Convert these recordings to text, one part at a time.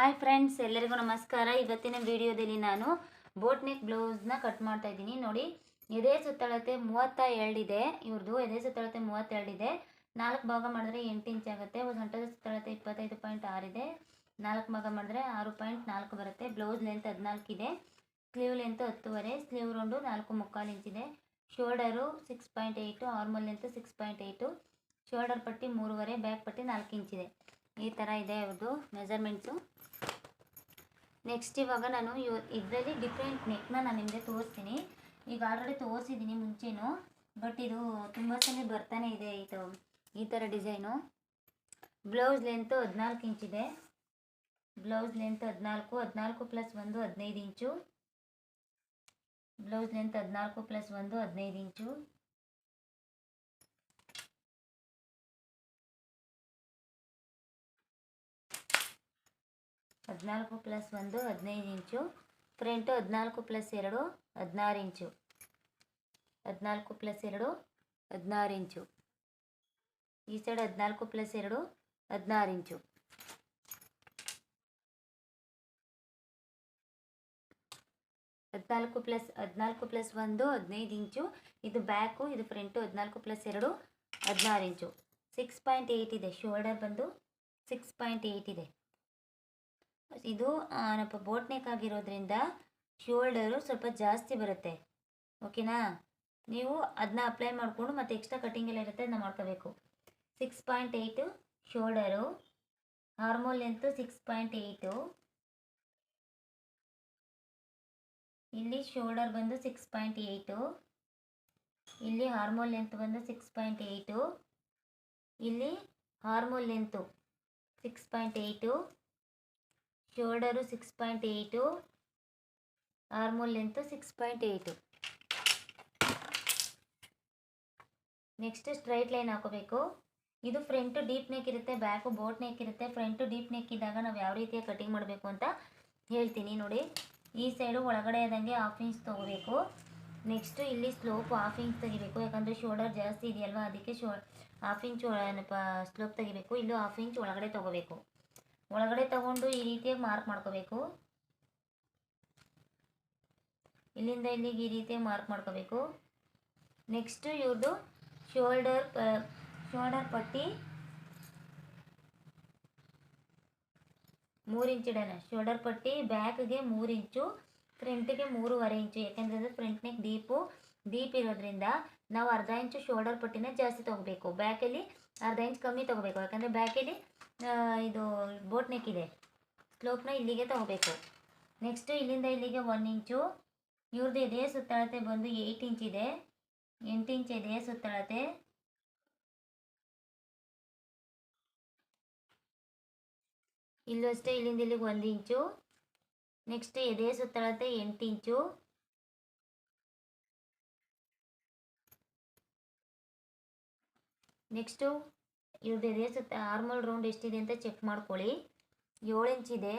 Hi friends, ಎಲ್ಲರಿಗೂ ನಮಸ್ಕಾರ. ಇವತ್ತಿನ ವಿಡಿಯೋದಲ್ಲಿ ನಾನು ಬೋಟ್ ನೆಕ್ ಬ್ಲೌಸ್ನ ಕಟ್ ಮಾಡ್ತಾ ಇದ್ದೀನಿ. ನೋಡಿ, ಎದೆ ಸುತ್ತಳತೆ ಮೂವತ್ತ ಎರಡಿದೆ ಇವ್ರದ್ದು ಎದೆ ಸುತ್ತಳತೆ ಮೂವತ್ತೆರಡಿದೆ ನಾಲ್ಕು ಭಾಗ ಮಾಡಿದ್ರೆ ಎಂಟು ಇಂಚ್ ಆಗುತ್ತೆ. ಒಂದು ಸೊಂಟದ ಸುತ್ತಳತೆ ಇಪ್ಪತ್ತೈದು ಪಾಯಿಂಟ್ ಆರಿದೆ ನಾಲ್ಕು ಭಾಗ ಮಾಡಿದ್ರೆ ಆರು ಪಾಯಿಂಟ್ ನಾಲ್ಕು ಬರುತ್ತೆ. ಬ್ಲೌಸ್ ಲೆಂತ್ ಹದಿನಾಲ್ಕು ಇದೆ. ಸ್ಲೀವ್ ಲೆಂತ್ ಹತ್ತುವರೆ. ಸ್ಲೀವ್ ರೌಂಡು ನಾಲ್ಕು ಮುಕ್ಕಾಲು ಇಂಚಿದೆ shoulder six point eight, armhole length six point eight. Shoulder ಪಟ್ಟಿ ಮೂರುವರೆ, ಬ್ಯಾಕ್ ಪಟ್ಟಿ ನಾಲ್ಕು ಇಂಚಿದೆ ಈ ಥರ ಇದೆ ಅವ್ರದ್ದು ಮೆಜರ್ಮೆಂಟ್ಸು ನೆಕ್ಸ್ಟ್ ಇವಾಗ ನಾನು ಇದರಲ್ಲಿ ಡಿಫ್ರೆಂಟ್ ನೆಕ್ನ ನಾನು ನಿಮಗೆ ತೋರಿಸ್ತೀನಿ. ಈಗ ಆಲ್ರೆಡಿ ತೋರಿಸಿದ್ದೀನಿ ಮುಂಚೆನೂ ಬಟ್ ಇದು ತುಂಬ ಚೆನ್ನಾಗಿ ಬರ್ತಾನೆ ಇದೆ ಇದು, ಈ ಥರ ಡಿಸೈನು ಬ್ಲೌಸ್ ಲೆಂತು ಹದಿನಾಲ್ಕು ಇಂಚಿದೆ ಬ್ಲೌಸ್ ಲೆಂತ್ ಹದಿನಾಲ್ಕು ಹದಿನಾಲ್ಕು ಪ್ಲಸ್ ಒಂದು ಹದಿನೈದು ಇಂಚು ಬ್ಲೌಸ್ ಲೆಂತ್ ಹದಿನಾಲ್ಕು ಪ್ಲಸ್ ಒಂದು ಹದಿನೈದು ಇಂಚು ಹದಿನಾಲ್ಕು ಪ್ಲಸ್ ಒಂದು ಹದಿನೈದು ಇಂಚು. ಫ್ರಂಟು ಹದಿನಾಲ್ಕು ಪ್ಲಸ್ ಎರಡು ಹದಿನಾರು ಇಂಚು. ಹದಿನಾಲ್ಕು ಪ್ಲಸ್ ಎರಡು ಹದಿನಾರು ಇಂಚು. ಈ ಸೈಡ್ ಹದಿನಾಲ್ಕು ಪ್ಲಸ್ ಎರಡು ಹದಿನಾರು ಇಂಚು. ಹದಿನಾಲ್ಕು ಪ್ಲಸ್ ಹದಿನಾಲ್ಕು ಪ್ಲಸ್ ಒಂದು ಹದಿನೈದು ಇಂಚು. ಇದು ಬ್ಯಾಕು ಇದು ಫ್ರಂಟು ಹದಿನಾಲ್ಕು ಪ್ಲಸ್ ಎರಡು ಹದಿನಾರು ಇಂಚು. ಸಿಕ್ಸ್ ಪಾಯಿಂಟ್ ಏಯ್ಟ್ ಇದೆ. ಶೋಲ್ಡರ್ ಬಂದು ಸಿಕ್ಸ್ ಪಾಯಿಂಟ್ ಏಯ್ಟ್ ಇದೆ. ಇದು ಏನಪ್ಪ ಬೋಟ್ ನೆಕ್ ಆಗಿರೋದ್ರಿಂದ ಶೋಲ್ಡರು ಸ್ವಲ್ಪ ಜಾಸ್ತಿ ಬರುತ್ತೆ. ಓಕೆನಾ? ನೀವು ಅದನ್ನ ಅಪ್ಲೈ ಮಾಡಿಕೊಂಡು ಮತ್ತೆ ಎಕ್ಸ್ಟ್ರಾ ಕಟಿಂಗ್ ಎಲ್ಲ ಇರುತ್ತೆ ಅದನ್ನ ಮಾಡ್ಕೋಬೇಕು. Six point eight shoulder. Armhole length six point eight. ಇಲ್ಲಿ ಶೋಲ್ಡರ್ ಬಂದು ಸಿಕ್ಸ್ ಪಾಯಿಂಟ್ ಏಯ್ಟು. ಇಲ್ಲಿ ಹಾರ್ಮೋಲ್ ಲೆಂತ್ ಬಂದು ಸಿಕ್ಸ್ ಪಾಯಿಂಟ್ ಏಯ್ಟು. ಇಲ್ಲಿ armhole length six point eight. Shoulder six point eight armhole length six point eight next straight line ಹಾಕೋಬೇಕು. ಇದು front deep neck ಇರುತ್ತೆ back boat neck ಇರುತ್ತೆ. Front deep neck ಇದ್ದಾಗ ನಾವು ಯಾವ ರೀತಿಯ ಕಟಿಂಗ್ ಮಾಡಬೇಕು ಅಂತ ಹೇಳ್ತೀನಿ ನೋಡಿ. ಈ ಸೈಡು ಒಳಗಡೆ ಆದಂಗೆ ಹಾಫ್ ಇಂಚ್ ತೊಗೋಬೇಕು. ನೆಕ್ಸ್ಟು ಇಲ್ಲಿ ಸ್ಲೋಪ್ ಹಾಫ್ ಇಂಚ್ ತೆಗಿಬೇಕು. ಯಾಕಂದರೆ ಶೋಲ್ಡರ್ ಜಾಸ್ತಿ ಇದೆಯಲ್ವಾ, ಅದಕ್ಕೆ ಶೋ ಹಾಫ್ ಇಂಚ್ ಸ್ಲೋಪ್ ತೆಗಿಬೇಕು. ಇಲ್ಲೂ ಹಾಫ್ ಇಂಚ್ ಒಳಗಡೆ ತೊಗೋಬೇಕು. ಒಳಗಡೆ ತಗೊಂಡು ಈ ರೀತಿಯಾಗಿ ಮಾರ್ಕ್ ಮಾಡ್ಕೋಬೇಕು. ಇಲ್ಲಿಂದ ಇಲ್ಲಿಗೆ ಈ ರೀತಿಯಾಗಿ ಮಾರ್ಕ್ ಮಾಡ್ಕೋಬೇಕು. ನೆಕ್ಸ್ಟ್ ಇವ್ರದ್ದು ಶೋಲ್ಡರ್ ಶೋಲ್ಡರ್ ಪಟ್ಟಿ. ಮೂರು ಇಂಚು ಇಡೋಣ. ಶೋಲ್ಡರ್ ಪಟ್ಟಿ ಬ್ಯಾಕ್ಗೆ ಮೂರು ಇಂಚು ಫ್ರಂಟ್ಗೆ ಮೂರುವರೆ ಇಂಚು. ಯಾಕೆಂದರೆ ಅದು ಫ್ರಂಟ್ನಾಗ ಡೀಪು ಡೀಪ್ ಇರೋದ್ರಿಂದ ನಾವು ಅರ್ಧ ಇಂಚು ಶೋಲ್ಡರ್ ಪಟ್ಟಿನ ಜಾಸ್ತಿ ತೊಗೋಬೇಕು. ಬ್ಯಾಕಲ್ಲಿ ಅರ್ಧ ಇಂಚು ಕಮ್ಮಿ ತೊಗೋಬೇಕು. ಯಾಕಂದರೆ ಬ್ಯಾಕಲ್ಲಿ ಇದು ಬೋಟ್ ನೆಕ್ ಇದೆ. ಸ್ಲೋಪ್ನ ಇಲ್ಲಿಗೆ ತಗೋಬೇಕು. ನೆಕ್ಸ್ಟು ಇಲ್ಲಿಂದ ಇಲ್ಲಿಗೆ ಒನ್ ಇಂಚು ಇವ್ರದ್ದು ಇದೆ ಸುತ್ತಳತೆ ಬಂದು ಏಯ್ಟ್ ಇಂಚ್ ಇದೆ. ಎಂಟು ಇಂಚ್ ಇದೆ ಸುತ್ತಳತೆ. ಇಲ್ಲೂ ಅಷ್ಟೇ ಇಲ್ಲಿಂದ ಇಲ್ಲಿಗೆ ಒಂದು ಇಂಚು ನೆಕ್ಸ್ಟ್ ಎದೆ ಸುತ್ತಳತೆ ಎಂಟು ಇಂಚು ನೆಕ್ಸ್ಟು ಇವ್ರದ್ದು ಎದೆ ಸುತ್ತ ಆರ್ಮಲ್ ರೌಂಡ್ ಎಷ್ಟಿದೆ ಅಂತ ಚೆಕ್ ಮಾಡ್ಕೊಳ್ಳಿ. ಏಳು ಇಂಚಿದೆ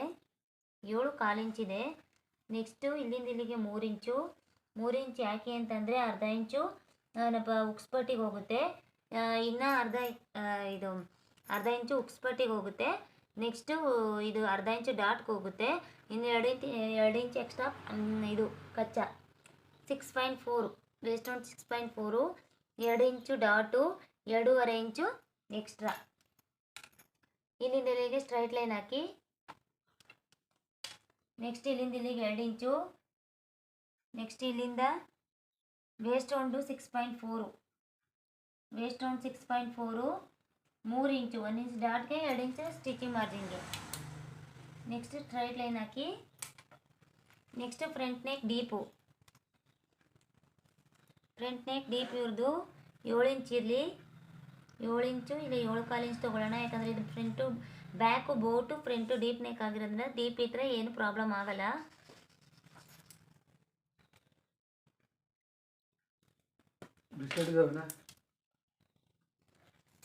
ಏಳು ಕಾಲು ಇಂಚಿದೆ ನೆಕ್ಸ್ಟು ಇಲ್ಲಿಂದ ಇಲ್ಲಿಗೆ ಮೂರು ಇಂಚು ಮೂರು ಇಂಚ್ ಯಾಕೆ ಅಂತಂದರೆ ಅರ್ಧ ಇಂಚು ಉಕ್ಸ್ಪಟ್ಟಿಗೆ ಹೋಗುತ್ತೆ. ಇನ್ನು ಅರ್ಧ ಇದು, ಅರ್ಧ ಇಂಚು ಉಕ್ಸ್ಪಟ್ಟಿಗೆ ಹೋಗುತ್ತೆ. ನೆಕ್ಸ್ಟು ಇದು ಅರ್ಧ ಇಂಚು ಡಾಟ್ಗೆ ಹೋಗುತ್ತೆ. ಇನ್ನು ಎರಡು ಇಂಚ್ ಎರಡು ಇಂಚ್ ಎಕ್ಸ್ಟ್ರಾ ಇದು ಕಚ್ಚಾ. ಸಿಕ್ಸ್ ಪಾಯಿಂಟ್ ಫೋರು ವೇಸ್ಟ್ ಒಂದು ಸಿಕ್ಸ್ ಪಾಯಿಂಟ್ ಫೋರು ಎರಡು ಇಂಚು ಡಾಟು ಎರಡೂವರೆ ಇಂಚು ಎಕ್ಸ್ಟ್ರಾ ಇಲ್ಲಿಂದ ಇಲ್ಲಿಗೆ ಸ್ಟ್ರೈಟ್ ಲೈನ್ ಹಾಕಿ ನೆಕ್ಸ್ಟ್ ಇಲ್ಲಿಂದ ಇಲ್ಲಿಗೆ ಎರಡು ಇಂಚು ನೆಕ್ಸ್ಟ್ ಇಲ್ಲಿಂದ waist round six point four waist round six point four ಮೂರು ಇಂಚು ಒಂದು ಇಂಚ್ ಡಾಟ್ಗೆ ಎರಡು ಇಂಚು ಸ್ಟಿಚಿಂಗ್ ಮಾರ್ಜಿನ್ಗೆ ನೆಕ್ಸ್ಟ್ ಸ್ಟ್ರೈಟ್ ಲೈನ್ ಹಾಕಿ next front neck deep front neck deep ಇವ್ರದ್ದು ಏಳು ಇಂಚ್ ಇರಲಿ ಏಳು ಇಂಚು ಇಲ್ಲ ಏಳು ಕಾಲು ಇಂಚು ತೊಗೊಳ್ಳೋಣ ಯಾಕಂದರೆ ಇದು front back boat front deep neck ಆಗಿರೋದ್ರಿಂದ ಡೀಪ್ ಇದ್ದರೆ ಏನು ಪ್ರಾಬ್ಲಮ್ ಆಗಲ್ಲ.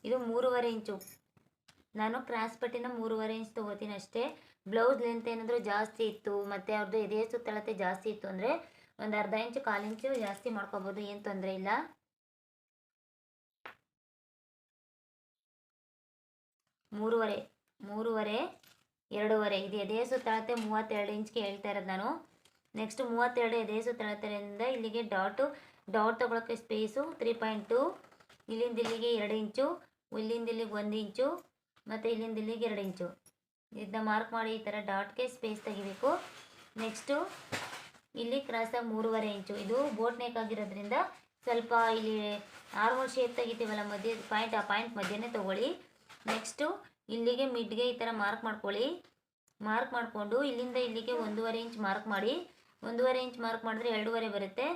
ಇದು ಮೂರುವರೆ ಇಂಚು. ನಾನು ಕ್ರಾಸ್ ಪಟ್ಟಿನ ಮೂರುವರೆ ಇಂಚ್ ತೊಗೋತೀನಿ ಅಷ್ಟೇ. ಬ್ಲೌಸ್ ಲೆಂತ್ ಏನಾದರೂ ಜಾಸ್ತಿ ಇತ್ತು ಮತ್ತು ಅವ್ರದ್ದು ಎದೆ ಸುತ್ತಳತೆ ಜಾಸ್ತಿ ಇತ್ತು ಅಂದರೆ ಒಂದು ಅರ್ಧ ಇಂಚು ಕಾಲು ಇಂಚು ಜಾಸ್ತಿ ಮಾಡ್ಕೋಬೋದು ಏನು ತೊಂದರೆ ಇಲ್ಲ. ಮೂರುವರೆ ಮೂರುವರೆ, ಎರಡೂವರೆ. ಇದು ಎದೆ ಸುತ್ತಳತೆ ಮೂವತ್ತೆರಡು ಇಂಚ್ಗೆ ಹೇಳ್ತಾ ಇರೋದು ನಾನು. ನೆಕ್ಸ್ಟ್ ಮೂವತ್ತೆರಡು ಎದೆ ಸುತ್ತಳತೆಯಿಂದ ಇಲ್ಲಿಗೆ ಡಾಟು, ಡಾಟ್ ತೊಗೊಳಕ್ಕೆ ಸ್ಪೇಸು ತ್ರೀ ಪಾಯಿಂಟ್ ಟು, ಇಲ್ಲಿಂದ ಇಲ್ಲಿಗೆ ಎರಡು ಇಂಚು, ಇಲ್ಲಿಂದ ಇಲ್ಲಿಗೆ ಒಂದು ಇಂಚು, ಮತ್ತು ಇಲ್ಲಿಂದ ಇಲ್ಲಿಗೆ ಎರಡು ಇಂಚು. ಇದನ್ನ ಮಾರ್ಕ್ ಮಾಡಿ ಈ ಥರ ಡಾಟ್ಗೆ ಸ್ಪೇಸ್ ತೆಗಿಬೇಕು. ನೆಕ್ಸ್ಟು ಇಲ್ಲಿ ಕ್ರಾಸಾಗಿ ಮೂರುವರೆ ಇಂಚು. ಇದು ಬೋಟ್ ನೆಕ್ ಆಗಿರೋದ್ರಿಂದ ಸ್ವಲ್ಪ ಇಲ್ಲಿ ನಾರ್ಮಲ್ ಶೇಪ್ ತೆಗಿತೀವಲ್ಲ ಮಧ್ಯ, ಪಾಯಿಂಟ್, ಆ ಪಾಯಿಂಟ್ ಮಧ್ಯನೇ ತೊಗೊಳ್ಳಿ. ನೆಕ್ಸ್ಟು ಇಲ್ಲಿಗೆ ಮಿಡ್ಗೆ ಈ ಥರ ಮಾರ್ಕ್ ಮಾಡ್ಕೊಳ್ಳಿ. ಮಾರ್ಕ್ ಮಾಡಿಕೊಂಡು ಇಲ್ಲಿಂದ ಇಲ್ಲಿಗೆ ಒಂದೂವರೆ ಇಂಚ್ ಮಾರ್ಕ್ ಮಾಡಿ. ಒಂದೂವರೆ ಇಂಚ್ ಮಾರ್ಕ್ ಮಾಡಿದ್ರೆ ಎರಡೂವರೆ ಬರುತ್ತೆ.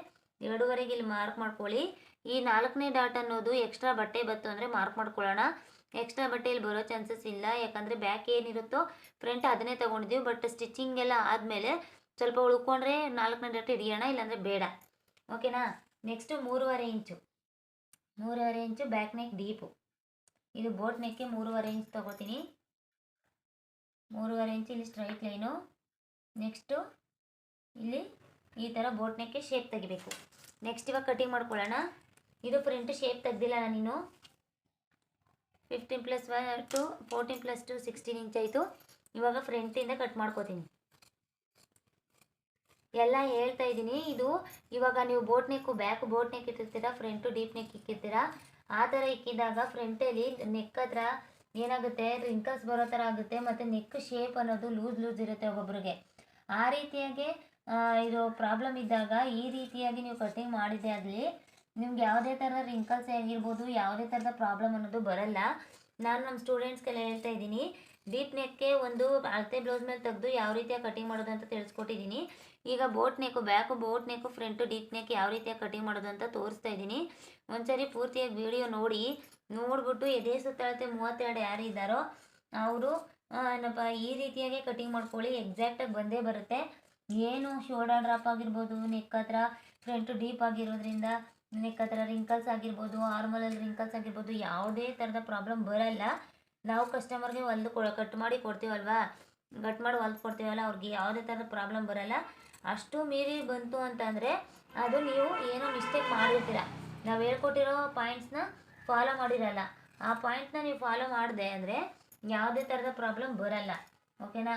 ಎರಡೂವರೆಗೆ ಇಲ್ಲಿ ಮಾರ್ಕ್ ಮಾಡ್ಕೊಳ್ಳಿ. ಈ ನಾಲ್ಕನೇ ಡಾಟ್ ಅನ್ನೋದು ಎಕ್ಸ್ಟ್ರಾ ಬಟ್ಟೆ ಬತ್ತು ಅಂದರೆ ಮಾರ್ಕ್ ಮಾಡ್ಕೊಳ್ಳೋಣ. ಎಕ್ಸ್ಟ್ರಾ ಬಟ್ಟೆಯಲ್ಲಿ ಬರೋ ಚಾನ್ಸಸ್ ಇಲ್ಲ. ಯಾಕಂದರೆ ಬ್ಯಾಕ್ ಏನಿರುತ್ತೋ ಫ್ರಂಟ್ ಅದನ್ನೇ ತೊಗೊಂಡಿದ್ದೀವಿ. ಬಟ್ ಸ್ಟಿಚಿಂಗ್ ಎಲ್ಲ ಆದಮೇಲೆ ಸ್ವಲ್ಪ ಉಳ್ಕೊಂಡ್ರೆ ನಾಲ್ಕನೇ ಡಾಟ್ ಹಿಡಿಯೋಣ, ಇಲ್ಲಾಂದರೆ ಬೇಡ. ಓಕೆನಾ ನೆಕ್ಸ್ಟು ಮೂರುವರೆ ಇಂಚು ಮೂರುವರೆ ಇಂಚು ಬ್ಯಾಕ್ ನೆಕ್ ಡೀಪು ಇದು ಬೋಟ್ ನೆಕ್ಗೆ ಮೂರುವರೆ ಇಂಚ್ ತೊಗೋತೀನಿ. ಮೂರುವರೆ ಇಂಚ್ ಇಲ್ಲಿ ಸ್ಟ್ರೈಟ್ ಲೈನು ನೆಕ್ಸ್ಟು ಇಲ್ಲಿ ಈ ಥರ ಬೋಟ್ ನೆಕ್ಗೆ ಶೇಪ್ ತೆಗಿಬೇಕು. ನೆಕ್ಸ್ಟ್ ಇವಾಗ ಕಟಿಂಗ್ ಮಾಡ್ಕೊಳ್ಳೋಣ. ಇದು ಫ್ರಂಟ್ ಶೇಪ್ ತೆಗ್ದಿಲ್ಲ ನೀನು. Fifteen plus one two fourteen plus two sixteen inch ಆಯಿತು. ಇವಾಗ ಫ್ರಂಟಿಂದ ಕಟ್ ಮಾಡ್ಕೋತೀನಿ. ಎಲ್ಲ ಹೇಳ್ತಾ ಇದ್ದೀನಿ. ಇದು ಇವಾಗ ನೀವು boat neck back boat neck ಇಟ್ಟಿರ್ತೀರಾ front deep neck ಇಕ್ಕಿರ್ತೀರಾ ಆ ಥರ ಇಕ್ಕಿದಾಗ ಫ್ರಂಟಲ್ಲಿ ನೆಕ್ ಹತ್ರ ಏನಾಗುತ್ತೆ ರಿಂಕಲ್ಸ್ ಬರೋ ಥರ ಆಗುತ್ತೆ ಮತ್ತು ನೆಕ್ ಶೇಪ್ ಅನ್ನೋದು ಲೂಸ್ ಲೂಸ್ ಇರುತ್ತೆ ಒಬ್ಬೊಬ್ರಿಗೆ. ಆ ರೀತಿಯಾಗಿ ಇದು ಪ್ರಾಬ್ಲಮ್ ಇದ್ದಾಗ ಈ ರೀತಿಯಾಗಿ ನೀವು ಕಟಿಂಗ್ ಮಾಡಿದೆ ಆಗಲಿ ನಿಮ್ಗೆ ಯಾವುದೇ ಥರದ ರಿಂಕಲ್ಸ್ ಆಗಿರ್ಬೋದು, ಯಾವುದೇ ಥರದ ಪ್ರಾಬ್ಲಮ್ ಅನ್ನೋದು ಬರಲ್ಲ. ನಾನು ನಮ್ಮ ಸ್ಟೂಡೆಂಟ್ಸ್ಗೆಲ್ಲ ಹೇಳ್ತಾ ಇದ್ದೀನಿ ಡೀಪ್ ನೆಕ್ಗೆ ಒಂದು ಅಳತೆ ಬ್ಲೌಸ್ ಮೇಲೆ ತೆಗೆದು ಯಾವ ರೀತಿಯಾಗಿ ಕಟಿಂಗ್ ಮಾಡೋದು ಅಂತ ತಿಳಿಸ್ಕೊಟ್ಟಿದ್ದೀನಿ. ಈಗ boat neck, back boat neck front deep neck ಯಾವ ರೀತಿಯಾಗಿ ಕಟಿಂಗ್ ಮಾಡೋದು ಅಂತ ತೋರಿಸ್ತಾ ಇದ್ದೀನಿ. ಒಂದ್ಸರಿ ಪೂರ್ತಿಯಾಗಿ ವಿಡಿಯೋ ನೋಡಿ, ನೋಡ್ಬಿಟ್ಟು ಎದೆ ಸುತ್ತಳತೆ ಮೂವತ್ತೆರಡು ಯಾರು ಇದ್ದಾರೋ ಅವರು ಏನಪ್ಪ, ಈ ರೀತಿಯಾಗಿ ಕಟಿಂಗ್ ಮಾಡ್ಕೊಳ್ಳಿ ಎಕ್ಸಾಕ್ಟಾಗಿ ಬಂದೇ ಬರುತ್ತೆ. ಏನು ಶೋಲ್ಡರ್ ಡ್ರಾಪ್ ಆಗಿರ್ಬೋದು ನೆಕ್ ಹತ್ರ ಫ್ರಂಟ್ ಡೀಪ್ ಆಗಿರೋದ್ರಿಂದ ನೆಕ್ ಹತ್ರ ರಿಂಕಲ್ಸ್ ಆಗಿರ್ಬೋದು ಆರ್ಮಲಲ್ಲಿ ರಿಂಕಲ್ಸ್ ಆಗಿರ್ಬೋದು, ಯಾವುದೇ ಥರದ ಪ್ರಾಬ್ಲಮ್ ಬರಲ್ಲ. ನಾವು ಕಸ್ಟಮರ್ಗೆ ಹೊಲ್ದು ಕಟ್ ಮಾಡಿ ಕೊಡ್ತೀವಲ್ವಾ? ಕಟ್ ಮಾಡಿ ಹೊಲ್ದು ಕೊಡ್ತೀವಲ್ಲ, ಅವ್ರಿಗೆ ಯಾವುದೇ ಥರದ ಪ್ರಾಬ್ಲಮ್ ಬರಲ್ಲ. ಅಷ್ಟು ಮೀರಿ ಬಂತು ಅಂತಂದರೆ ಅದು ನೀವು ಏನೋ ಮಿಸ್ಟೇಕ್ ಮಾಡಿರ್ತೀರ. ನಾವು ಹೇಳ್ಕೊಟ್ಟಿರೋ ಪಾಯಿಂಟ್ಸ್ನ ಫಾಲೋ ಮಾಡಿರಲ್ಲ. ಆ ಪಾಯಿಂಟ್ನ ನೀವು ಫಾಲೋ ಮಾಡಿದೆ ಅಂದರೆ ಯಾವುದೇ ಥರದ ಪ್ರಾಬ್ಲಮ್ ಬರಲ್ಲ. ಓಕೆನಾ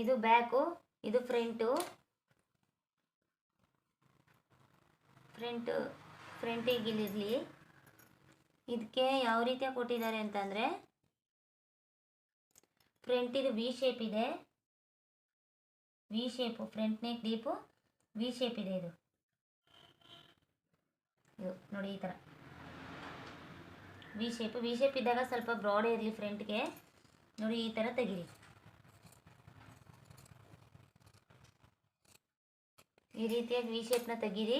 ಇದು ಬ್ಯಾಕು ಇದು ಫ್ರಂಟು ಫ್ರಂಟು ಫ್ರಂಟಿಗೆ ಇಲ್ಲಿರಲಿ ಇದಕ್ಕೆ ಯಾವ ರೀತಿಯ ಕೊಟ್ಟಿದ್ದಾರೆ ಅಂತಂದರೆ ಫ್ರಂಟ್ ಇದು ವಿ ಶೇಪ್ ಇದೆ. V shape front neck deep V shape ಇದೆ ಇದು. ಇದು ನೋಡಿ ಈ ಥರ ವಿ ಶೇಪ್ ವಿ ಶೇಪ್ ಇದ್ದಾಗ ಸ್ವಲ್ಪ ಬ್ರಾಡೇ ಇರಲಿ ಫ್ರಂಟ್ಗೆ ನೋಡಿ ಈ ಥರ ತೆಗಿರಿ. ಈ ರೀತಿಯಾಗಿ ವಿ ಶೇಪ್ನ ತೆಗೀರಿ.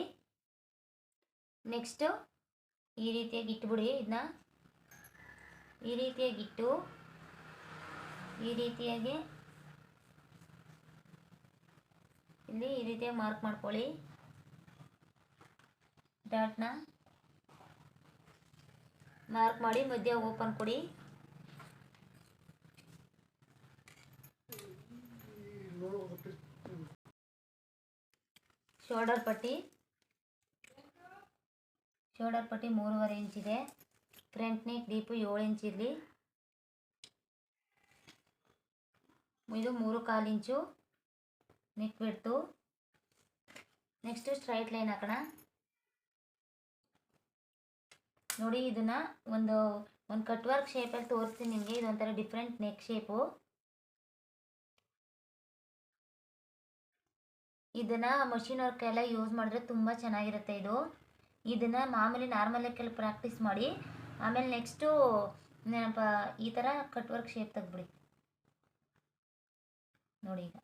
ನೆಕ್ಸ್ಟು ಈ ರೀತಿಯಾಗಿ ಇಟ್ಬಿಡಿ ಇದನ್ನ ಈ ರೀತಿಯಾಗಿ ಇಟ್ಟು ಈ ರೀತಿಯಾಗಿ ಇಲ್ಲಿ ಈ ರೀತಿಯಾಗಿ ಮಾರ್ಕ್ ಮಾಡ್ಕೊಳ್ಳಿ. ಡಾಟ್ನ ಮಾರ್ಕ್ ಮಾಡಿ ಮಧ್ಯ ಓಪನ್ ಕೊಡಿ. ಶೋಲ್ಡರ್ ಪಟ್ಟಿ. ಶೋಲ್ಡರ್ ಪಟ್ಟಿ ಮೂರುವರೆ ಇಂಚಿದೆ ಫ್ರಂಟ್ ನೆಕ್ ಡೀಪು ಏಳು ಇಂಚ್ ಇರಲಿ. ಇದು ಮೂರು ಕಾಲಿಂಚು ಇಂಚು ನೆಕ್ ಬಿಡ್ತು ನೆಕ್ಸ್ಟು ಸ್ಟ್ರೈಟ್ ಲೈನ್ ಹಾಕೋಣ. ನೋಡಿ ಇದನ್ನ ಒಂದು ಒಂದು ಕಟ್ ವರ್ಕ್ ಶೇಪಲ್ಲಿ ತೋರಿಸ್ತೀನಿ ನಿಮಗೆ. ಇದೊಂಥರ ಡಿಫ್ರೆಂಟ್ ನೆಕ್ ಶೇಪು ಇದನ್ನು ಮಷಿನ್ ವರ್ಕ್ ಎಲ್ಲ ಯೂಸ್ ಮಾಡಿದ್ರೆ ತುಂಬ ಚೆನ್ನಾಗಿರುತ್ತೆ ಇದು. ಇದನ್ನು ಮಾಮೂಲಿ ನಾರ್ಮಲಕ್ಕೆಲ್ಲ ಪ್ರಾಕ್ಟೀಸ್ ಮಾಡಿ. ಆಮೇಲೆ ನೆಕ್ಸ್ಟು ಏನಪ್ಪ, ಈ ಥರ ಕಟ್ ವರ್ಕ್ ಶೇಪ್ ತೆಗ್ಬಿಡಿ ನೋಡಿ ಈಗ.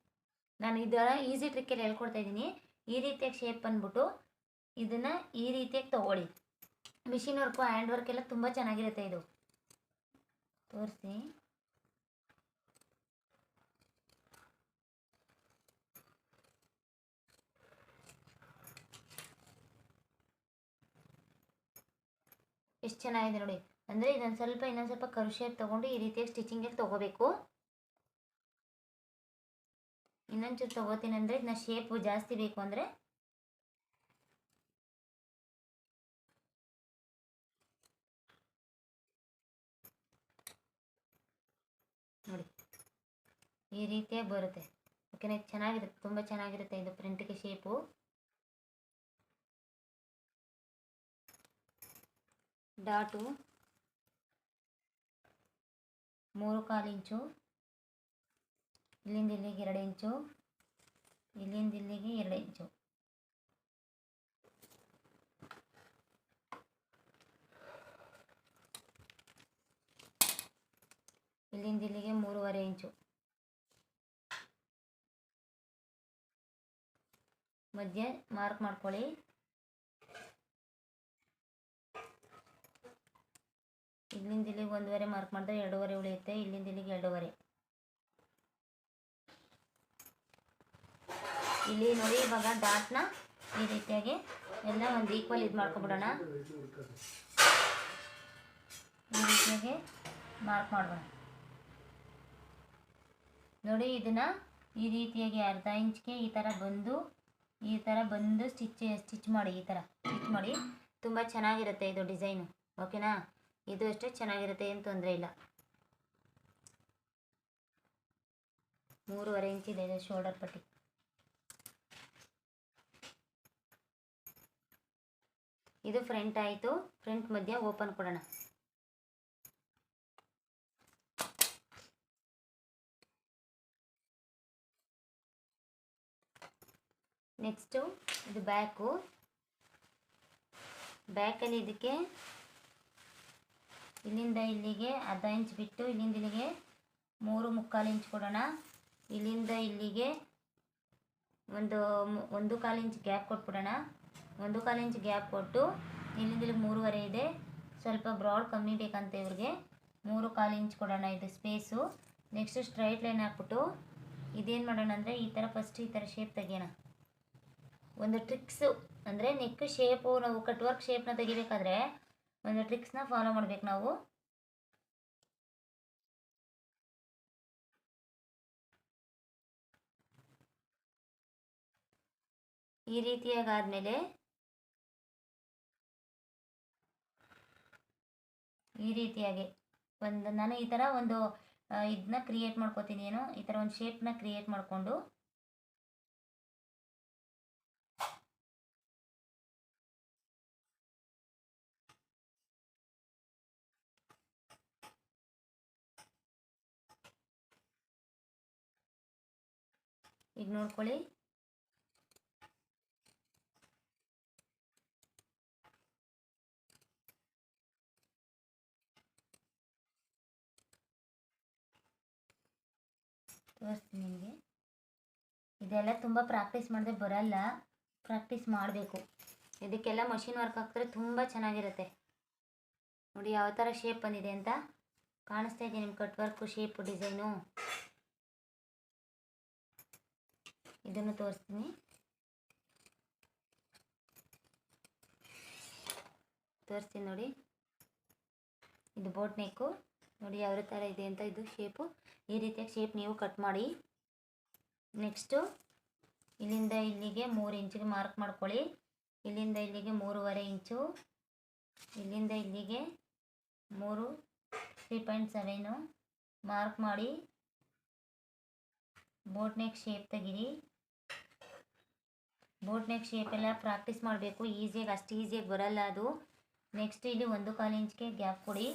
ನಾನು ಇದರ ಈಸಿ ಟ್ರಿಕ್ಕಲ್ಲಿ ಹೇಳ್ಕೊಡ್ತಾ ಇದ್ದೀನಿ. ಈ ರೀತಿಯಾಗಿ ಶೇಪ್ ಬಂದ್ಬಿಟ್ಟು ಇದನ್ನು ಈ ರೀತಿಯಾಗಿ ತೊಗೊಳ್ಳಿ. ಮಿಷಿನ್ ವರ್ಕು ಹ್ಯಾಂಡ್ ವರ್ಕ್ ಎಲ್ಲ ತುಂಬ ಚೆನ್ನಾಗಿರುತ್ತೆ ಇದು. ತೋರಿಸಿ. ಎಷ್ಟು ಚೆನ್ನಾಗಿದೆ ನೋಡಿ. ಅಂದರೆ ಇದೊಂದು ಸ್ವಲ್ಪ ಇನ್ನೊಂದು ಸ್ವಲ್ಪ ಕರು ಶೇಪ್ ತೊಗೊಂಡು ಈ ರೀತಿಯಾಗಿ ಸ್ಟಿಚಿಂಗಲ್ಲಿ ತೊಗೋಬೇಕು. ಇನ್ನೊಂಚೂರು ತೊಗೋತೀನಿ ಅಂದರೆ ಇದನ್ನ ಶೇಪು ಜಾಸ್ತಿ ಬೇಕು ಅಂದರೆ. ನೋಡಿ, ಈ ರೀತಿಯಾಗಿ ಬರುತ್ತೆ. ಓಕೆನಾ ಚೆನ್ನಾಗಿರುತ್ತೆ ತುಂಬ ಚೆನ್ನಾಗಿರುತ್ತೆ ಇದು ಪ್ರಿಂಟಿಗೆ ಶೇಪು ಡಾಟು ಮೂರು ಕಾಲು ಇಂಚು. ಇಲ್ಲಿಂದ ಇಲ್ಲಿಗೆ ಎರಡು ಇಂಚು, ಇಲ್ಲಿಂದ ಇಲ್ಲಿಗೆ ಎರಡು ಇಂಚು. ಇಲ್ಲಿಂದ ಇಲ್ಲಿಗೆ ಮೂರುವರೆ ಇಂಚು. ಮಧ್ಯೆ ಮಾರ್ಕ್ ಮಾಡ್ಕೊಳ್ಳಿ. ಇಲ್ಲಿಂದ ಇಲ್ಲಿಗೆ ಒಂದೂವರೆ ಮಾರ್ಕ್ ಮಾಡಿದ್ರೆ ಎರಡೂವರೆ ಉಳಿಯುತ್ತೆ, ಇಲ್ಲಿಂದ ಇಲ್ಲಿಗೆ ಎರಡೂವರೆ. ಇಲ್ಲಿ ನೋಡಿ ಇವಾಗ ಡಾಟ್ನ ಈ ರೀತಿಯಾಗಿ ಎಲ್ಲ ಒಂದು ಈಕ್ವಲ್ ಇದು ಮಾಡ್ಕೊಬಿಡೋಣ. ಈ ರೀತಿಯಾಗಿ ಮಾರ್ಕ್ ಮಾಡೋಣ ನೋಡಿ ಇದನ್ನು ಈ ರೀತಿಯಾಗಿ ಅರ್ಧ ಇಂಚ್ಗೆ ಈ ಥರ ಬಂದು, ಈ ಥರ ಬಂದು ಸ್ಟಿಚ್ ಸ್ಟಿಚ್ ಮಾಡಿ, ಈ ಥರ ಸ್ಟಿಚ್ ಮಾಡಿ. ತುಂಬ ಚೆನ್ನಾಗಿರುತ್ತೆ ಇದು ಡಿಸೈನು ಓಕೆನಾ ಇದು ಅಷ್ಟೇ ಚೆನ್ನಾಗಿರುತ್ತೆ, ಏನು ತೊಂದರೆ ಇಲ್ಲ. ಮೂರುವರೆ ಇಂಚಿದೆ ಇದೆ ಇದು ಶೋಲ್ಡರ್ ಪಟ್ಟಿ. ಇದು ಫ್ರಂಟ್ ಆಯಿತು. ಫ್ರಂಟ್ ಮಧ್ಯ ಓಪನ್ ಕೊಡೋಣ. ನೆಕ್ಸ್ಟು ಇದು ಬ್ಯಾಕು ಬ್ಯಾಕಲ್ಲಿ ಇದಕ್ಕೆ ಇಲ್ಲಿಂದ ಇಲ್ಲಿಗೆ ಅರ್ಧ ಇಂಚ್ ಬಿಟ್ಟು ಇಲ್ಲಿಂದ ಇಲ್ಲಿಗೆ ಮೂರು ಮುಕ್ಕಾಲು ಇಂಚ್ ಕೊಡೋಣ. ಇಲ್ಲಿಂದ ಇಲ್ಲಿಗೆ ಒಂದು ಒಂದು ಕಾಲು ಇಂಚ್ ಗ್ಯಾಪ್ ಕೊಟ್ಬಿಡೋಣ. ಒಂದು ಕಾಲು ಇಂಚ್ ಗ್ಯಾಪ್ ಕೊಟ್ಟು ಇಲ್ಲಿಂದ ಇಲ್ಲಿಗೆ ಮೂರುವರೆ ಇದೆ. ಸ್ವಲ್ಪ ಬ್ರಾಡ್ ಕಮ್ಮಿ ಬೇಕಂತ ಇವ್ರಿಗೆ. ಮೂರು ಕಾಲು ಇಂಚ್ ಕೊಡೋಣ ಇದು ಸ್ಪೇಸು. ನೆಕ್ಸ್ಟ್ ಸ್ಟ್ರೈಟ್ ಲೈನ್ ಹಾಕ್ಬಿಟ್ಟು ಇದೇನು ಮಾಡೋಣ ಅಂದರೆ ಈ ಥರ ಫಸ್ಟ್ ಈ ಥರ ಶೇಪ್ ತೆಗಿಯೋಣ. ಒಂದು ಟ್ರಿಕ್ಸು ಅಂದರೆ ನೆಕ್ ಶೇಪು ನಾವು ಕಟ್ ವರ್ಕ್ ಶೇಪ್ನ ತೆಗಿಬೇಕಾದ್ರೆ ಒಂದು ಟ್ರಿಕ್ಸ್ನ ಫಾಲೋ ಮಾಡ್ಬೇಕು ನಾವು. ಈ ರೀತಿಯಾಗಿ ಆದಮೇಲೆ ಈ ರೀತಿಯಾಗಿ ಒಂದು ನಾನು ಈ ಥರ ಒಂದು ಇದನ್ನ ಕ್ರಿಯೇಟ್ ಮಾಡ್ಕೋತೀನಿ, ಏನು? ಈ ಥರ ಒಂದು ಶೇಪ್ನ ಕ್ರಿಯೇಟ್ ಮಾಡಿಕೊಂಡು ಈಗ ನೋಡ್ಕೊಳ್ಳಿ. ತೋರಿಸ್ತೀನಿ ನಿಮಗೆ. ಇದೆಲ್ಲ ತುಂಬ ಪ್ರಾಕ್ಟೀಸ್ ಮಾಡಿದ್ರೆ ಬರಲ್ಲ. ಪ್ರಾಕ್ಟೀಸ್ ಮಾಡಬೇಕು. ಇದಕ್ಕೆಲ್ಲ ಮಷಿನ್ ವರ್ಕ್ ಹಾಕಿದ್ರೆ ತುಂಬ ಚೆನ್ನಾಗಿರುತ್ತೆ. ನೋಡಿ ಯಾವ ಥರ ಶೇಪ್ ಬಂದಿದೆ ಅಂತ. ಕಾಣಿಸ್ತಾ ಇದೆ ನಿಮ್ಮ ಕಟ್ ವರ್ಕು ಶೇಪು ಡಿಸೈನು ಇದನ್ನು ತೋರಿಸ್ತೀನಿ. ತೋರಿಸ್ತೀನಿ ನೋಡಿ. ಇದು ಬೋಟ್ ನೆಕ್ಕು ನೋಡಿ ಯಾವ ಥರ ಇದೆ ಅಂತ, ಇದು ಶೇಪು ಈ ರೀತಿಯಾಗಿ ಶೇಪ್ ನೀವು ಕಟ್ ಮಾಡಿ. ನೆಕ್ಸ್ಟು ಇಲ್ಲಿಂದ ಇಲ್ಲಿಗೆ ಮೂರು ಇಂಚಿಗೆ ಮಾರ್ಕ್ ಮಾಡ್ಕೊಳ್ಳಿ. ಇಲ್ಲಿಂದ ಇಲ್ಲಿಗೆ ಮೂರುವರೆ ಇಂಚು ಇಲ್ಲಿಂದ ಇಲ್ಲಿಗೆ ಮೂರು ತ್ರೀ ಪಾಯಿಂಟ್ ಸೆವೆನು ಮಾರ್ಕ್ ಮಾಡಿ. ಬೋಟ್ ನೆಕ್ ಶೇಪ್ ತೆಗೀರಿ. ಬೋಟ್ ನೆಕ್ ಶೇಪ್ ಎಲ್ಲ ಪ್ರಾಕ್ಟೀಸ್ ಮಾಡಬೇಕು. ಈಸಿಯಾಗಿ ಅಷ್ಟು ಈಸಿಯಾಗಿ ಬರಲ್ಲ ಅದು. ನೆಕ್ಸ್ಟ್ ಇಲ್ಲಿ ಒಂದು ಕಾಲು ಇಂಚಿಗೆ ಗ್ಯಾಪ್ ಕೊಡಿ.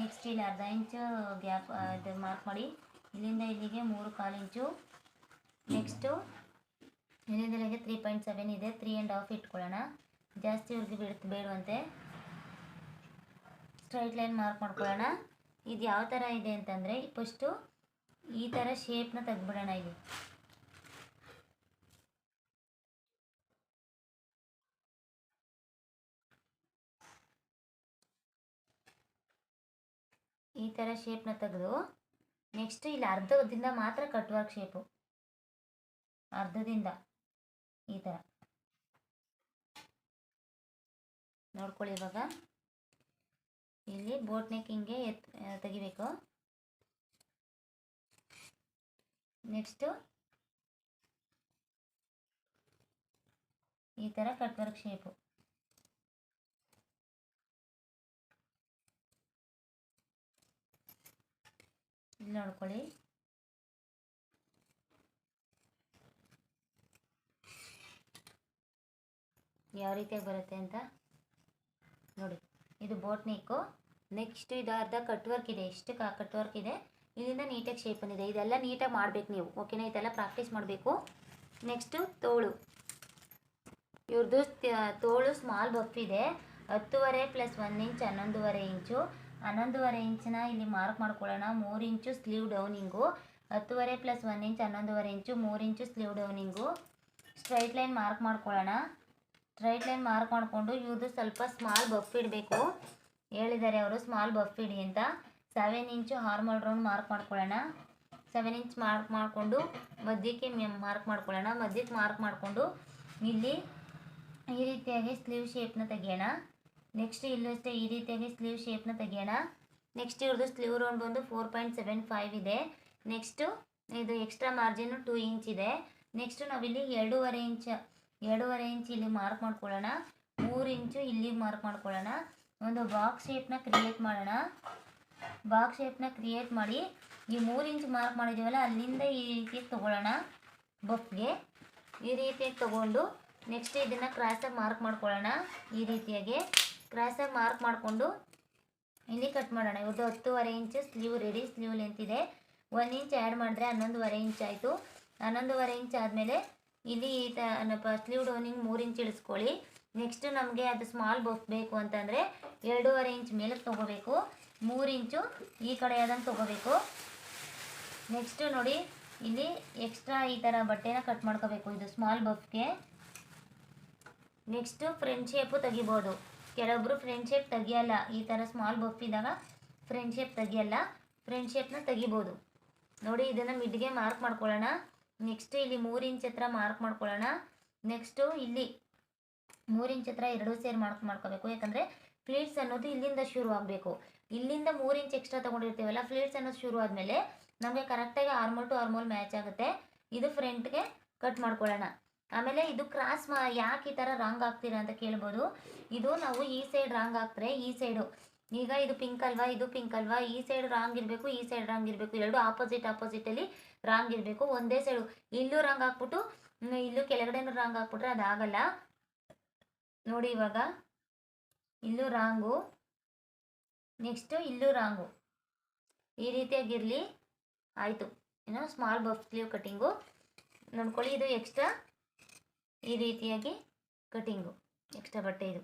ನೆಕ್ಸ್ಟ್ ಇಲ್ಲಿ ಅರ್ಧ ಇಂಚು ಗ್ಯಾಪ್ ಇದು ಮಾರ್ಕ್ ಮಾಡಿ. ಇಲ್ಲಿಂದ ಇಲ್ಲಿಗೆ ಮೂರು ಕಾಲು ಇಂಚು ನೆಕ್ಸ್ಟು ಇಲ್ಲಿಂದ ಇಲ್ಲಿಗೆ ತ್ರೀ ಪಾಯಿಂಟ್ ಸೆವೆನ್ ಇದೆ. ತ್ರೀ ಆ್ಯಂಡ್ ಹಾಫ್ ಇಟ್ಕೊಳ್ಳೋಣ. ಜಾಸ್ತಿ ಅವ್ರಿಗೆ ಬಿಡುತ್ತೆ ಬೇಡುವಂತೆ ಸ್ಟ್ರೈಟ್ ಲೈನ್ ಮಾರ್ಕ್ ಮಾಡ್ಕೊಳ್ಳೋಣ. ಇದು ಯಾವ ಥರ ಇದೆ ಅಂತಂದರೆ ಫಸ್ಟು ಈ ಥರ ಶೇಪ್ನ ತೆಗ್ದುಬಿಡೋಣ ಇಲ್ಲಿ. ಈ ಥರ ಶೇಪ್ನ ತೆಗೆದು ನೆಕ್ಸ್ಟ್ ಇಲ್ಲಿ ಅರ್ಧದಿಂದ ಮಾತ್ರ ಕಟ್ ವರ್ಕ್ ಶೇಪು ಅರ್ಧದಿಂದ ಈ ಥರ ನೋಡ್ಕೊಳ್ಳಿ ಇವಾಗ. ಇಲ್ಲಿ ಬೋಟ್ ನೆಕ್ ಹಿಂಗೆ ಎತ್ ತೆಗಿಬೇಕು. ನೆಕ್ಸ್ಟು ಈ ಥರ ಕಟ್ ವರ್ಕ್ ಶೇಪು ಇಲ್ಲಿ ನೋಡ್ಕೊಳ್ಳಿ ಯಾವ ರೀತಿಯಾಗಿ ಬರುತ್ತೆ ಅಂತ ನೋಡಿ. ಇದು ಬೋಟ್ ನೆಕ್ಕು ನೆಕ್ಸ್ಟ್ ಇದು ಅರ್ಧ ಕಟ್ ವರ್ಕ್ ಇದೆ. ಎಷ್ಟು ಕಟ್ ವರ್ಕ್ ಇದೆ. ಇಲ್ಲಿಂದ ನೀಟಾಗಿ ಶೇಪ್ ಬಂದಿದೆ. ಇದೆಲ್ಲ ನೀಟಾಗಿ ಮಾಡಬೇಕು ನೀವು. ಓಕೆನಾ ಇದೆಲ್ಲ ಪ್ರಾಕ್ಟೀಸ್ ಮಾಡಬೇಕು. ನೆಕ್ಸ್ಟು ತೋಳು. ಇವ್ರದ್ದು ತೋಳು ಸ್ಮಾಲ್ ಬಫ್ ಇದೆ. ಹತ್ತುವರೆ ಪ್ಲಸ್ ಒಂದು ಇಂಚ್ ಹನ್ನೊಂದುವರೆ ಇಂಚು ಹನ್ನೊಂದುವರೆ ಇಂಚನ್ನ ಇಲ್ಲಿ ಮಾರ್ಕ್ ಮಾಡ್ಕೊಳ್ಳೋಣ. ಮೂರು ಇಂಚು ಸ್ಲೀವ್ ಡೌನಿಂಗು ಹತ್ತುವರೆ ಪ್ಲಸ್ ಒನ್ ಇಂಚ್ ಹನ್ನೊಂದುವರೆ ಇಂಚು, ಮೂರು ಇಂಚು ಸ್ಲೀವ್ ಡೌನಿಂಗು ಸ್ಟ್ರೈಟ್ ಲೈನ್ ಮಾರ್ಕ್ ಮಾಡ್ಕೊಳ್ಳೋಣ. ಸ್ಟ್ರೈಟ್ ಲೈನ್ ಮಾರ್ಕ್ ಮಾಡಿಕೊಂಡು ಇವ್ರದ್ದು ಸ್ವಲ್ಪ ಸ್ಮಾಲ್ ಬಫ್ ಇಡಬೇಕು. ಹೇಳಿದ್ದಾರೆ ಅವರು ಸ್ಮಾಲ್ ಬಫ್ ಇಡಿ ಅಂತ. Seven inch armhole round mark ಮಾಡ್ಕೊಳ್ಳೋಣ. ಸೆವೆನ್ ಇಂಚ್ ಮಾರ್ಕ್ ಮಾಡಿಕೊಂಡು ಮಧ್ಯಕ್ಕೆ ಮಾರ್ಕ್ ಮಾಡ್ಕೊಳ್ಳೋಣ. ಮಧ್ಯಕ್ಕೆ ಮಾರ್ಕ್ ಮಾಡಿಕೊಂಡು ಇಲ್ಲಿ ಈ ರೀತಿಯಾಗಿ ಸ್ಲೀವ್ ಶೇಪ್ನ ತೆಗಿಯೋಣ. ನೆಕ್ಸ್ಟ್ ಇಲ್ಲೂ ಅಷ್ಟೇ ಈ ರೀತಿಯಾಗಿ ಸ್ಲೀವ್ ಶೇಪ್ನ ತೆಗಿಯೋಣ. ನೆಕ್ಸ್ಟ್ ಇವ್ರದ್ದು ಸ್ಲೀವ್ ರೌಂಡ್ ಬಂದು ಫೋರ್ ಪಾಯಿಂಟ್ ಸೆವೆನ್ ಫೈವ್ ಇದೆ. ನೆಕ್ಸ್ಟು ಇದು ಎಕ್ಸ್ಟ್ರಾ ಮಾರ್ಜಿನು ಟೂ ಇಂಚ್ ಇದೆ. ನೆಕ್ಸ್ಟು ನಾವಿಲ್ಲಿ ಎರಡೂವರೆ ಇಂಚ್ ಎರಡೂವರೆ ಇಂಚ್ ಇಲ್ಲಿ ಮಾರ್ಕ್ ಮಾಡ್ಕೊಳ್ಳೋಣ. ಮೂರು ಇಂಚು ಇಲ್ಲಿ ಮಾರ್ಕ್ ಮಾಡ್ಕೊಳ್ಳೋಣ. ಒಂದು ಬಾಕ್ಸ್ ಶೇಪ್ನ ಕ್ರಿಯೇಟ್ ಮಾಡೋಣ. ಬಾಕ್ಸ್ ಶೇಪ್ನ ಕ್ರಿಯೇಟ್ ಮಾಡಿ ಈ ಮೂರು ಇಂಚ್ ಮಾರ್ಕ್ ಮಾಡಿದ್ದೀವಲ್ಲ, ಅಲ್ಲಿಂದ ಈ ರೀತಿ ತೊಗೊಳ್ಳೋಣ ಬಫ್ಗೆ ಈ ರೀತಿಯಾಗಿ ತೊಗೊಂಡು ನೆಕ್ಸ್ಟ್ ಇದನ್ನು ಕ್ರಾಸಾಗಿ ಮಾರ್ಕ್ ಮಾಡ್ಕೊಳ್ಳೋಣ ಈ ರೀತಿಯಾಗಿ. ಕ್ರಾಸಾಗಿ ಮಾರ್ಕ್ ಮಾಡಿಕೊಂಡು ಇಲ್ಲಿ ಕಟ್ ಮಾಡೋಣ. ಇವ್ರದ್ದು ಹತ್ತುವರೆ inch sleeve ready sleeve length ಇದೆ. ಒಂದು ಇಂಚ್ ಆ್ಯಡ್ ಮಾಡಿದ್ರೆ ಹನ್ನೊಂದುವರೆ ಇಂಚ್ ಆಯಿತು. ಹನ್ನೊಂದುವರೆ ಇಂಚ್ ಆದಮೇಲೆ ಇಲ್ಲಿ ಈ ತ ಸ್ಲೀವ್ ಡೋನಿಂಗ್ ಮೂರು ಇಂಚ್ ಇಳಿಸ್ಕೊಳ್ಳಿ. ನೆಕ್ಸ್ಟ್ ನಮಗೆ ಅದು ಸ್ಮಾಲ್ ಬಫ್ ಬೇಕು ಅಂತಂದರೆ ಎರಡೂವರೆ ಇಂಚ್ ಮೇಲೆ ತೊಗೋಬೇಕು. ಮೂರು ಇಂಚು ಈ ಕಡೆ ಅದನ್ನು ತೊಗೋಬೇಕು. ನೆಕ್ಸ್ಟು ನೋಡಿ, ಇಲ್ಲಿ ಎಕ್ಸ್ಟ್ರಾ ಈ ಥರ ಬಟ್ಟೆನ ಕಟ್ ಮಾಡ್ಕೋಬೇಕು. ಇದು ಸ್ಮಾಲ್ ಬಫ್ಗೆ ನೆಕ್ಸ್ಟು ಫ್ರೆಂಡ್ ಶೇಪು ತೆಗಿಬೋದು. ಕೆಲವೊಬ್ಬರು ಫ್ರೆಂಡ್ಶಿಪ್ ತೆಗಿಯಲ್ಲ. ಈ ಥರ ಸ್ಮಾಲ್ ಬಫ್ ಇದ್ದಾಗ ಫ್ರೆಂಡ್ಶಿಪ್ ತೆಗಿಯಲ್ಲ. ಫ್ರೆಂಡ್ಶಿಪ್ನ ತೆಗಿಬೋದು. ನೋಡಿ, ಇದನ್ನು ಮಿಡ್ಗೆ ಮಾರ್ಕ್ ಮಾಡ್ಕೊಳ್ಳೋಣ. ನೆಕ್ಸ್ಟ್ ಇಲ್ಲಿ ಮೂರು ಇಂಚ್ ಹತ್ರ ಮಾರ್ಕ್ ಮಾಡ್ಕೊಳ್ಳೋಣ. ನೆಕ್ಸ್ಟು ಇಲ್ಲಿ ಮೂರು ಇಂಚ್ ಹತ್ರ ಎರಡು ಸೇರಿ ಮಾರ್ಕ್ ಮಾಡ್ಕೋಬೇಕು. ಯಾಕಂದರೆ ಫ್ಲೀಟ್ಸ್ ಅನ್ನೋದು ಇಲ್ಲಿಂದ ಶುರು ಆಗಬೇಕು. ಇಲ್ಲಿಂದ ಮೂರು ಇಂಚ್ ಎಕ್ಸ್ಟ್ರಾ ತೊಗೊಂಡಿರ್ತೀವಲ್ಲ ಫ್ಲೀಟ್ಸ್ ಅನ್ನೋದು ಶುರು ಆದಮೇಲೆ ನಮಗೆ ಕರೆಕ್ಟಾಗಿ ಆರ್ಮೋಲ್ ಟು ಆರ್ಮೋಲ್ ಮ್ಯಾಚ್ ಆಗುತ್ತೆ. ಇದು ಫ್ರಂಟ್ಗೆ ಕಟ್ ಮಾಡ್ಕೊಳ್ಳೋಣ. ಆಮೇಲೆ ಇದು ಕ್ರಾಸ್ ಮಾ ಯಾಕೆ ಈ ಥರ ರಾಂಗ್ ಆಗ್ತೀರಾ ಅಂತ ಕೇಳ್ಬೋದು. ಇದು ನಾವು ಈ ಸೈಡ್ ರಾಂಗ್ ಆಗ್ತಾರೆ ಈ ಸೈಡು ಈಗ ಇದು ಪಿಂಕ್ ಅಲ್ವಾ, ಇದು ಪಿಂಕ್ ಅಲ್ವಾ, ಈ ಸೈಡ್ ರಾಂಗ್ ಇರಬೇಕು, ಈ ಸೈಡ್ ರಾಂಗ್ ಇರಬೇಕು, ಎರಡು ಆಪೋಸಿಟ್ ಆಪೋಸಿಟಲ್ಲಿ ರಾಂಗ್ ಇರಬೇಕು, ಒಂದೇ ಸೈಡು ಇಲ್ಲೂ ರಾಂಗ್ ಹಾಕ್ಬಿಟ್ಟು ಇಲ್ಲೂ ಕೆಳಗಡೆನೂ ರಾಂಗ್ ಹಾಕ್ಬಿಟ್ರೆ ಅದಾಗಲ್ಲ. ನೋಡಿ ಇವಾಗ, ಇಲ್ಲೂ ರಾಂಗು ನೆಕ್ಸ್ಟು ಇಲ್ಲೂ ರಾಂಗು ಈ ರೀತಿಯಾಗಿರಲಿ, ಆಯಿತು. ಏನೋ ಸ್ಮಾಲ್ ಬಫ್ ಸ್ಲೀವ್ ಕಟ್ಟಿಂಗು ನೋಡ್ಕೊಳ್ಳಿ, ಇದು ಎಕ್ಸ್ಟ್ರಾ ಈ ರೀತಿಯಾಗಿ ಕಟಿಂಗು, ಎಕ್ಸ್ಟ್ರಾ ಬಟ್ಟೆ ಇದು.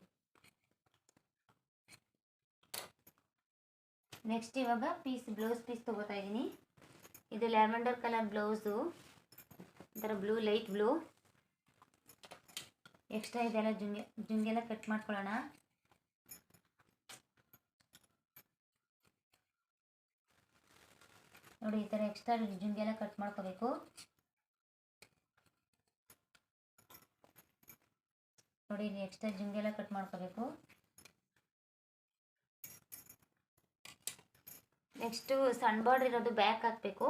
ನೆಕ್ಸ್ಟ್ ಇವಾಗ ಪೀಸ್ ಬ್ಲೌಸ್ ಪೀಸ್ ತೊಗೋತಾ ಇದ್ದೀನಿ. ಇದು ಲ್ಯಾವೆಂಡರ್ ಕಲರ್ ಬ್ಲೌಸು ಒಂಥರ ಬ್ಲೂ ಲೈಟ್ ಬ್ಲೂ ಎಕ್ಸ್ಟ್ರಾ ಇದೆಲ್ಲ ಜುಂಗೆ, ಜುಂಗೆಲ್ಲ ಕಟ್ ಮಾಡ್ಕೊಳ್ಳೋಣ. ನೋಡಿ, ಈ ಥರ ಎಕ್ಸ್ಟ್ರಾ ಜುಂಗೆಲ್ಲ ಕಟ್ ಮಾಡ್ಕೋಬೇಕು. ನೋಡಿ, ಇಲ್ಲಿ ಎಕ್ಸ್ಟ್ರಾ ಜುಂಗೆಲ್ಲ ಕಟ್ ಮಾಡ್ಕೋಬೇಕು. ನೆಕ್ಸ್ಟು ಸಣ್ಣ ಬಾರ್ಡ್ರ್ ಇರೋದು ಬ್ಯಾಕ್ ಹಾಕಬೇಕು.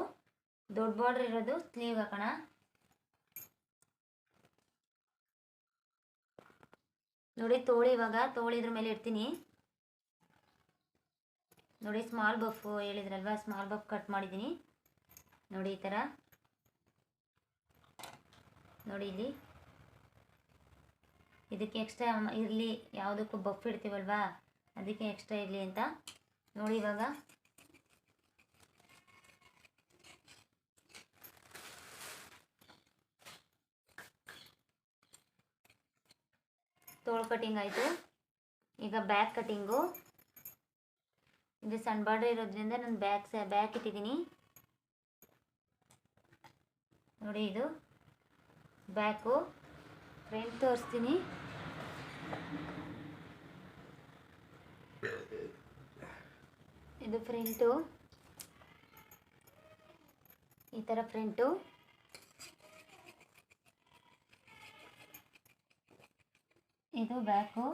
ದೊಡ್ಡ ಬಾರ್ಡ್ರ್ ಇರೋದು ಸ್ಲೀವ್ ಹಾಕೋಣ. ನೋಡಿ, ತೋಳಿ ಇವಾಗ, ತೋಳಿ ಇದ್ರ ಮೇಲೆ ಇಡ್ತೀನಿ. ನೋಡಿ ಸ್ಮಾಲ್ ಬಫ್ ಹೇಳಿದ್ರಲ್ವಾ ಸ್ಮಾಲ್ ಬಫ್ ಕಟ್ ಮಾಡಿದ್ದೀನಿ. ನೋಡಿ, ಈ ಥರ ನೋಡಿ, ಇಲ್ಲಿ. ಇದಕ್ಕೆ ಎಕ್ಸ್ಟ್ರಾ ಇರಲಿ, ಯಾವುದಕ್ಕೂ ಬಫ್ ಇಡ್ತೀವಲ್ವಾ? ಅದಕ್ಕೆ ಎಕ್ಸ್ಟ್ರಾ ಇರಲಿ ಅಂತ ನೋಡಿ ಇವಾಗ. ತೋಳು ಕಟಿಂಗ್ ಆಯಿತು. ಈಗ ಬ್ಯಾಕ್ ಕಟಿಂಗು ಇದು ಸಣ್ಣ ಬಾರ್ಡರ್ ಇರೋದ್ರಿಂದ ನಾನು ಬ್ಯಾಕ್ ಸ ಬ್ಯಾಕ್ ಇಟ್ಟಿದ್ದೀನಿ. ನೋಡಿ ಇದು. ಬ್ಯಾಕು ಫ್ರಂಟ್ ತೋರಿಸ್ತೀನಿ. ಇದು ಫ್ರಂಟು ಈ ಥರ ಫ್ರಂಟು ಇದು ಬ್ಯಾಕು.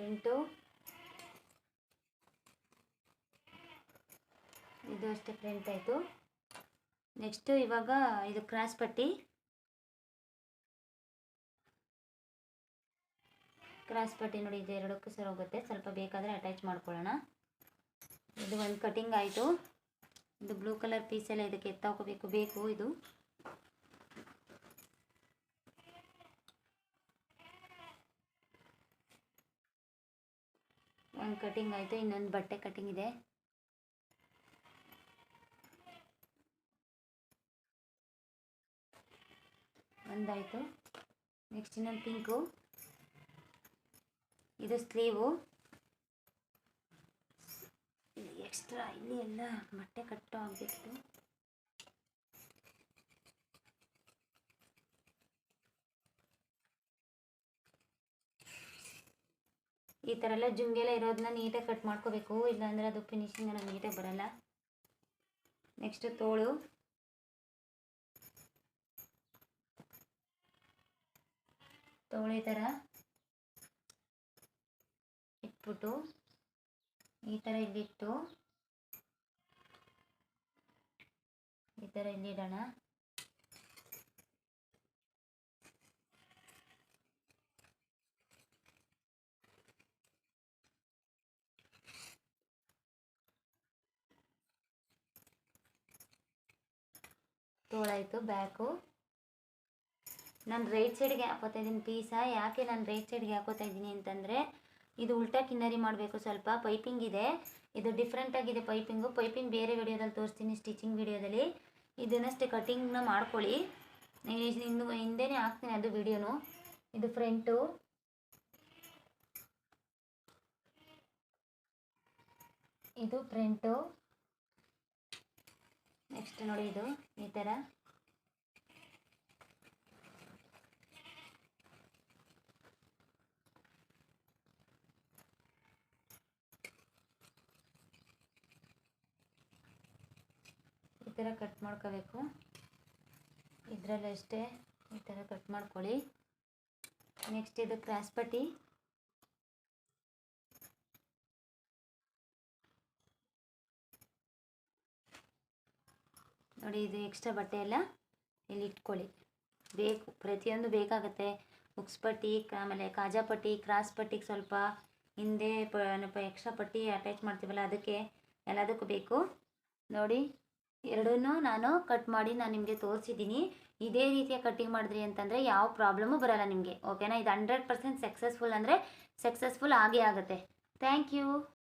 ಫ್ರಂಟು ಇದು ಅಷ್ಟೇ ಪ್ರಿಂಟ್ ಆಯಿತು. ನೆಕ್ಸ್ಟು ಇವಾಗ ಇದು ಕ್ರಾಸ್ ಪಟ್ಟಿ. ಕ್ರಾಸ್ ಪಟ್ಟಿ ನೋಡಿ, ಇದು ಎರಡಕ್ಕೂ ಸರಿ ಹೋಗುತ್ತೆ. ಸ್ವಲ್ಪ ಬೇಕಾದರೆ ಅಟ್ಯಾಚ್ ಮಾಡ್ಕೊಳ್ಳೋಣ. ಇದು ಒಂದು ಕಟಿಂಗ್ ಆಯಿತು. ಇದು ಬ್ಲೂ ಕಲರ್ ಪೀಸೆಲ್ಲ ಇದಕ್ಕೆ ಎತ್ತಾಕೋಬೇಕು ಬೇಕು ಇದು. ಒಂದು ಕಟಿಂಗ್ ಆಯಿತು, ಇನ್ನೊಂದು ಬಟ್ಟೆ ಕಟಿಂಗ್ ಇದೆ. ಒಂದಾಯಿತು. ನೆಕ್ಸ್ಟ್ ಇನ್ನೊಂದು ಪಿಂಕು. ಇದು ಸ್ಲೀವು. ಎಕ್ಸ್ಟ್ರಾ ಇಲ್ಲಿ ಎಲ್ಲ ಬಟ್ಟೆ ಕಟ್ಟು ಆಗಬೇಕಿತ್ತು ಈ ಥರ ಎಲ್ಲ ಜುಂಗೆಲ್ಲ ಇರೋದನ್ನ ನೀಟಾಗಿ ಕಟ್ ಮಾಡ್ಕೋಬೇಕು. ಇಲ್ಲಾಂದರೆ ಅದು ಫಿನಿಶಿಂಗ್ ನಮ್ಗೆ ನೀಟಾಗಿ ಬರಲ್ಲ. ನೆಕ್ಸ್ಟ್ ತೋಳು. ತೋಳು ಈ ಥರ ಇಟ್ಬಿಟ್ಟು ಈ ಥರ ಇಲ್ಲಿಟ್ಟು ಈ ಥರ ಇಲ್ಲಿಡೋಣ ತೋಳಾಯಿತು, ಬ್ಯಾಕು. ನಾನು ರೈಟ್ ಸೈಡ್ಗೆ ಹಾಕೋತಾ ಇದ್ದೀನಿ ಪೀಸ. ಯಾಕೆ ನಾನು ರೈಟ್ ಸೈಡ್ಗೆ ಹಾಕೋತಾ ಇದ್ದೀನಿ ಅಂತಂದರೆ, ಇದು ಉಲ್ಟಾ ಕಿನ್ನರಿ ಮಾಡಬೇಕು ಸ್ವಲ್ಪ. ಪೈಪಿಂಗ್ ಇದೆ. ಇದು ಡಿಫ್ರೆಂಟ್ ಆಗಿದೆ ಪೈಪಿಂಗು. ಪೈಪಿಂಗ್ ಬೇರೆ ವಿಡಿಯೋದಲ್ಲಿ ತೋರಿಸ್ತೀನಿ ಸ್ಟಿಚಿಂಗ್ ವಿಡಿಯೋದಲ್ಲಿ. ಇದನ್ನಷ್ಟೇ ಕಟಿಂಗ್ನ ಮಾಡ್ಕೊಳ್ಳಿ. ಇನ್ನು ಹಿಂದೆನೇ ಹಾಕ್ತೀನಿ ಅದು ವಿಡಿಯೋನು. ಇದು ಫ್ರಂಟು ಇದು ಫ್ರಂಟು ನೆಕ್ಸ್ಟ್ ನೋಡಿ ಇದು, ಈ ಥರ ಈ ಥರ ಕಟ್ ಮಾಡ್ಕೋಬೇಕು. ಇದರಲ್ಲಿ ಅಷ್ಟೇ ಈ ಥರ ಕಟ್ ಮಾಡ್ಕೊಳ್ಳಿ. ನೆಕ್ಸ್ಟ್ ಇದು ಕ್ರಾಸ್ ನೋಡಿ, ಇದು ಎಕ್ಸ್ಟ್ರಾ ಬಟ್ಟೆ ಎಲ್ಲ ಇಲ್ಲಿ ಇಟ್ಕೊಳ್ಳಿ. ಬೇಕು, ಪ್ರತಿಯೊಂದು ಬೇಕಾಗುತ್ತೆ. ಉಕ್ಸ್ ಪಟ್ಟಿ ಆಮೇಲೆ ಕಾಜಾ ಪಟ್ಟಿ, ಕ್ರಾಸ್ ಪಟ್ಟಿಗೆ ಸ್ವಲ್ಪ ಹಿಂದೆ ಪ ಎಕ್ಸ್ಟ್ರಾ ಪಟ್ಟಿ ಅಟ್ಯಾಚ್ ಮಾಡ್ತೀವಲ್ಲ, ಅದಕ್ಕೆ ಎಲ್ಲದಕ್ಕೂ ಬೇಕು. ನೋಡಿ, ಎರಡನ್ನೂ ನಾನು ಕಟ್ ಮಾಡಿ ನಾನು ನಿಮಗೆ ತೋರಿಸಿದ್ದೀನಿ. ಇದೇ ರೀತಿಯ ಕಟ್ಟಿಂಗ್ ಮಾಡಿದ್ರಿ ಅಂತಂದರೆ ಯಾವ ಪ್ರಾಬ್ಲಮು ಬರಲ್ಲ ನಿಮಗೆ ಓಕೆನಾ ಇದು ಹಂಡ್ರೆಡ್ ಪರ್ಸೆಂಟ್ ಸಕ್ಸಸ್ಫುಲ್ ಅಂದರೆ ಸಕ್ಸಸ್ಫುಲ್ ಆಗೇ ಆಗುತ್ತೆ. Thank you